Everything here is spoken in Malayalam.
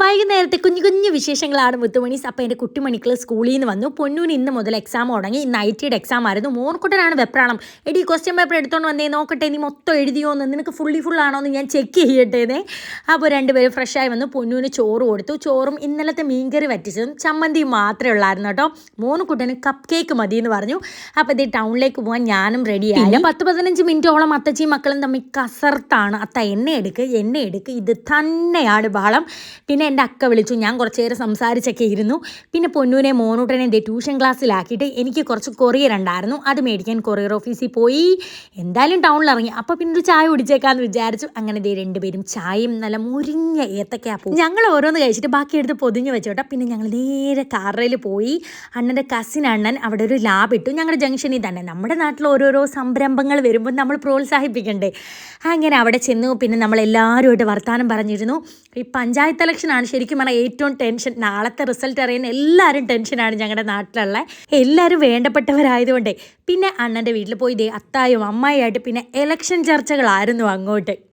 വൈകുന്നേരത്തെ കുഞ്ഞു കുഞ്ഞു വിശേഷങ്ങളാണ് മുത്തുമണീസ് അപ്പോൾ എന്റെ കുട്ടിമണിക്കൾ സ്കൂളിൽ നിന്ന് വന്നു. പൊന്നൂന് ഇന്ന് മുതൽ എക്സാം തുടങ്ങി. ഇന്ന് ഐ ടിയുടെ എക്സാം ആയിരുന്നു. മോർക്കുട്ടനാണ് വെപ്രാണം എടി ക്വസ്റ്റ്യൻ പേപ്പർ എടുത്തോണ്ട് വന്നേ നോക്കട്ടെ നീ മൊത്തം എഴുതിയോ എന്ന്. നിനക്ക് ഫുള്ളി ഫുൾ ആണോ എന്ന് ഞാൻ ചെക്ക് ചെയ്യട്ടേന്നേ അപ്പോൾ രണ്ടുപേരും ഫ്രഷായി വന്നു. പൊന്നൂന് ചോറ് കൊടുത്തു. ചോറും ഇന്നലത്തെ മീൻകറി വറ്റിച്ചതും ചമ്മന്തിയും മാത്രമേ ഉള്ളായിരുന്നു കേട്ടോ. മോനുക്കുട്ടന് കപ്പ് കേക്ക് മതി എന്ന് പറഞ്ഞു. അപ്പോൾ ഇതേ ടൗണിലേക്ക് പോകാൻ ഞാനും റെഡിയായി പത്ത് പതിനഞ്ച് മിനിറ്റോളം അത്തച്ചിയും മക്കളും തമ്മിൽ കസർത്താണ്. അത്ത എന്നെ എടുക്ക് എന്നെ എടുക്ക്. ഇത് തന്നെയാണ് ബഹളം. പിന്നെ എന്റെ അക്ക വിളിച്ചു. ഞാൻ കുറച്ച് നേരം സംസാരിച്ചൊക്കെ ഇരുന്നു. പിന്നെ പൊന്നൂനെ മോനൂട്ടനെ എന്റെ ട്യൂഷൻ ക്ലാസ്സിലാക്കിയിട്ട് എനിക്ക് കുറച്ച് കൊറിയർ ഉണ്ടായിരുന്നു. അത് മേടിക്കാൻ കൊറിയർ ഓഫീസിൽ പോയി. എന്തായാലും ടൗണിൽ ഇറങ്ങി. അപ്പോൾ പിന്നെ ഒരു ചായ കുടിച്ചേക്കാന്ന് വിചാരിച്ചു. അങ്ങനെ ദേ രണ്ടുപേരും ചായയും നല്ല മുരിഞ്ഞ പോകും ഞങ്ങൾ ഓരോന്ന് കഴിച്ചിട്ട് ബാക്കി എടുത്ത് പൊതിഞ്ഞ് വെച്ചോട്ടെ. പിന്നെ ഞങ്ങൾ നേരെ കാറിൽ പോയി. അണ്ണന്റെ കസിൻ അണ്ണൻ അവിടെ ഒരു ലാബ് ഇട്ടു. ഞങ്ങളുടെ ജംഗ്ഷനിൽ തന്നെ. നമ്മുടെ നാട്ടിൽ ഓരോരോ സംരംഭങ്ങൾ വരുമ്പോൾ നമ്മൾ പ്രോത്സാഹിപ്പിക്കണ്ടേ. അങ്ങനെ അവിടെ ചെന്നു. പിന്നെ വർത്താനം വർത്തമാനം പറഞ്ഞിരുന്നു. ഈ പഞ്ചായത്ത് ഇലക്ഷനാണ് ശരിക്കും പറഞ്ഞാൽ ഏറ്റവും ടെൻഷൻ. നാളത്തെ റിസൾട്ട് അറിയുന്ന എല്ലാവരും ടെൻഷനാണ് ഞങ്ങളുടെ നാട്ടിലുള്ള. എല്ലാവരും വേണ്ടപ്പെട്ടവരായതുകൊണ്ടേ. പിന്നെ അണ്ണന്റെ വീട്ടിൽ പോയി ദേ അത്തായും അമ്മായിയായിട്ട് പിന്നെ എലക്ഷൻ ചർച്ചകളായിരുന്നു അങ്ങോട്ട്.